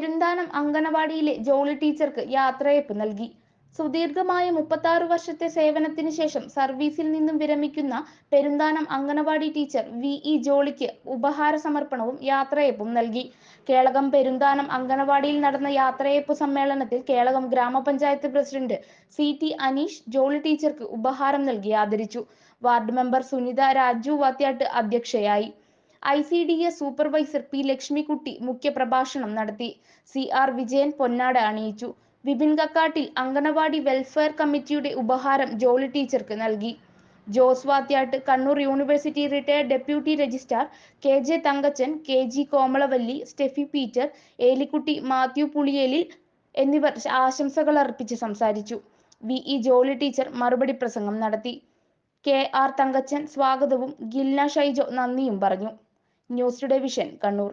പെരുന്താനം അങ്കണവാടിയിലെ ജോളി ടീച്ചർക്ക് യാത്രയയപ്പ് നൽകി. സുദീർഘമായ മുപ്പത്താറ് വർഷത്തെ സേവനത്തിന് ശേഷം സർവീസിൽ നിന്നും വിരമിക്കുന്ന Perunthanam anganwadi teacher V. E. ജോളിക്ക് ഉപഹാര സമർപ്പണവും യാത്രയയപ്പും നൽകി. കേളകം പെരുന്താനം അങ്കണവാടിയിൽ നടന്ന യാത്രയയപ്പ് സമ്മേളനത്തിൽ കേളകം ഗ്രാമപഞ്ചായത്ത് president C. T. Aneesh Jolly ടീച്ചർക്ക് ഉപഹാരം നൽകി ആദരിച്ചു. വാർഡ് മെമ്പർ സുനിത രാജു വാത്യാട്ട് അധ്യക്ഷയായി. I C D S supervisor P Lakshmikutty മുഖ്യപ്രഭാഷണം നടത്തി. സി ആർ വിജയൻ പൊന്നാട അണിയിച്ചു. വിപിൻ കക്കാട്ടിൽ അങ്കണവാടി വെൽഫെയർ കമ്മിറ്റിയുടെ ഉപഹാരം ജോളി ടീച്ചർക്ക് നൽകി. Jose Vathyattu Kannur university retired deputy registrar K J Thankachan K G Komalavalli Steffi Peter Elikutty Mathew Puliyelil എന്നിവർ ആശംസകൾ അർപ്പിച്ച് സംസാരിച്ചു. വി ഇ ജോളി ടീച്ചർ മറുപടി പ്രസംഗം നടത്തി. കെ ആർ തങ്കച്ചൻ സ്വാഗതവും ഗിൽന ഷൈജോ നന്ദിയും പറഞ്ഞു. News today vision Kannur.